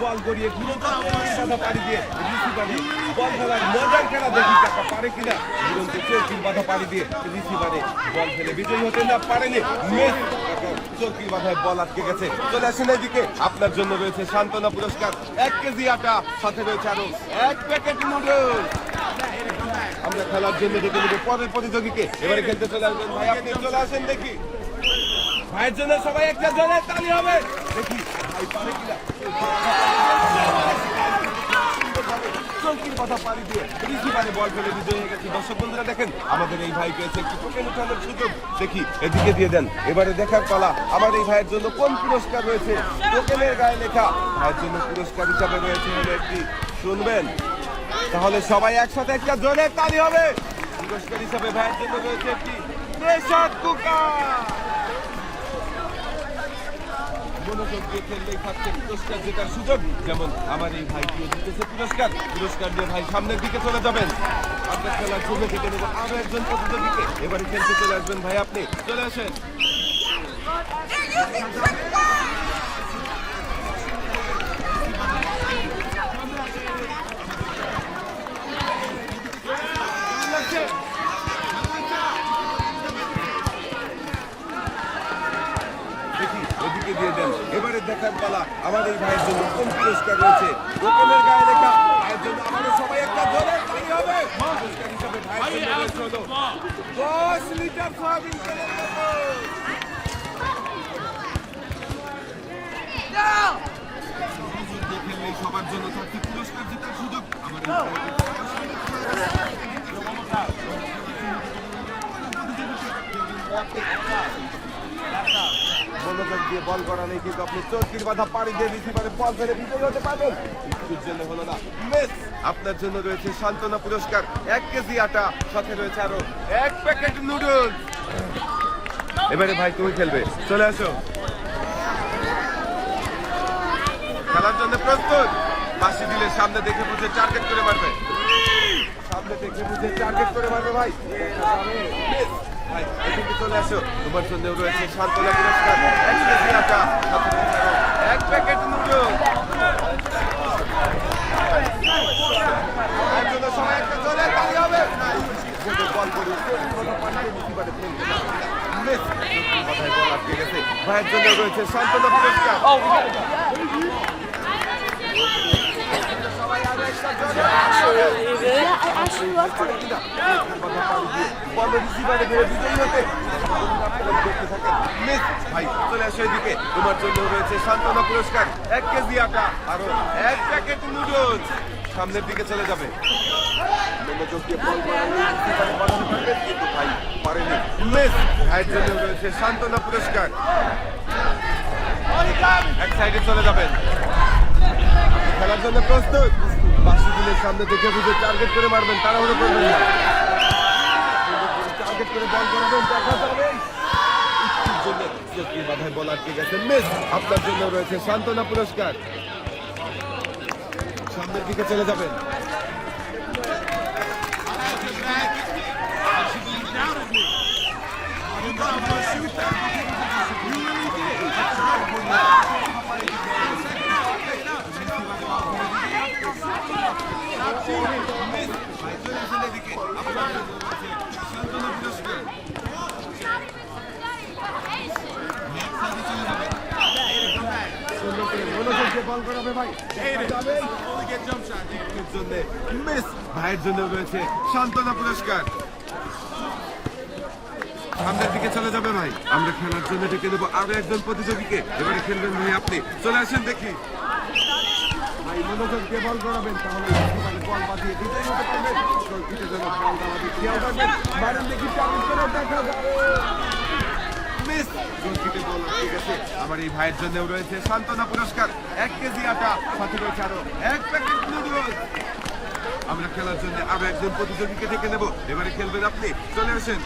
বল পাড়ি দিয়ে বল মজার দেখি পারে কিনা দিয়ে বল হতে না পারেনি বাধায় বল আপনার জন্য রয়েছে সান্ত্বনা পুরস্কার এক কেজি আটা সাথে রয়েছে আরও এক প্যাকেট নুডলস আমরা খেলার জন্য ডেকে নেব পরের প্রতিযোগীকে এবারে খেলতে চলে আসবেন ভাই আপনি চলে আসেন দেখি ভাইয়ের জন্য সবাই একটা জনের তালি হবে দেখি কথা পারি দিয়ে বন্ধুরা, দেখেন, আমাদের এই দেখি। এদিকে দিয়ে দেন। এবারে আমার এই ভাইয়ের জন্য কোন পুরস্কার রয়েছে? লেখা জন্য পুরস্কার হিসাবে রয়েছে একটি, শুনবেন। তাহলে সবাই একসাথে একটা জোরে তালি হবে। পুরস্কার হিসাবে ভাইয়ের জন্য রয়েছে একটি মনোযোগ দিয়ে খেললেই থাকছে পুরস্কার জেতার সুযোগ, যেমন আমার এই ভাইটিও জিতেছে পুরস্কার। পুরস্কার দিয়ে ভাই সামনের দিকে চলে যাবেন। আপনার খেলার সুযোগ কেটে নেব আরও একজন প্রতিযোগীকে। এবারে খেলতে চলে আসবেন ভাই আপনি। চলে আসেন দেখি এদিকে দিয়ে দেন। এবারে দেখার পালা এই ভাইয়ের জন্য কোন পুরস্কার রয়েছে? দোকানের গায়ে লেখা। ভাইয়ের জন্য আমাদের সবাই একটা হবে। পুরস্কার হিসাবে সবার জন্য থাকছে পুরস্কার জেতার সুযোগ ভাইয়ের মনোযোগ দিয়ে বল নেই কিন্তু আপনি চৌকির বাধা পাড়ি দিয়ে রিসিভারে বল ফেলে বিজয়ী হতে পারবেন। কিছুর জন্য হলো না। আপনার জন্য রয়েছে সান্ত্বনা পুরস্কার। এক কেজি আটা, সাথে রয়েছে আরও এক প্যাকেট নুডলস। এবারে ভাই, তুমি খেলবে। চলে আসো। খেলার জন্য প্রস্তুত। বাসি দিলে সামনে দেখে বুঝে টার্গেট করে মারবে। সামনে দেখে বুঝে টার্গেট করে মারবে ভাই। চলে আসো। তোমার জন্য রয়েছে সান্ত্বনা পুরস্কার এক কেজি আটা এক প্যাকেট গেছে ভাইয়ের জন্য রয়েছে সান্ত্বনা পুরস্কার সবাই আরও একটা জোরে তালি হবে। Yeah, I actually loved it. বলের জীবনে ধরে বিজয়ী হতে দেখতে থাকেন মিস সান্ত্বনা পুরস্কার এক কেজি এক প্যাকেট নুডলস সামনের দিকে চলে যাবে কিন্তু ভাই পারেনি মিস ভাইয়ের রয়েছে সান্ত্বনা পুরস্কার এক সাইডে চলে যাবেন। খেলার জন্য প্রস্তুত। বাসি দিলের সামনে দেখে বুঝে টার্গেট করে মারবেন তারা হলো করবেন না। টার্গেট করে বল করাবেন দেখা যাবে আপনার জন্য রয়েছে সান্ত্বনা পুরস্কার। সামনের দিকে চলে যাবেন দিয়ে বল করাবে ভাই যাবেন। ইচ্ছুর জন্য মিস ভাইয়ের জন্য রয়েছে সান্ত্বনা পুরস্কার সামনের দিকে চলে যাবে ভাই আমরা খেলার জন্য ডেকে দেবো আরও একজন প্রতিযোগীকে এবারে খেলবেন ভাই আপনি চলে আসেন দেখি বল আমার এই ভাইয়ের জন্য রয়েছে সান্ত্বনা পুরস্কার। এক কেজি আটা, সাথে রয়েছে আরও এক প্যাকেট নুডলস আমরা খেলার জন্য আরও একজন প্রতিযোগীকে ডেকে নেব। এবারে খেলবেন আপনি। চলে আসেন।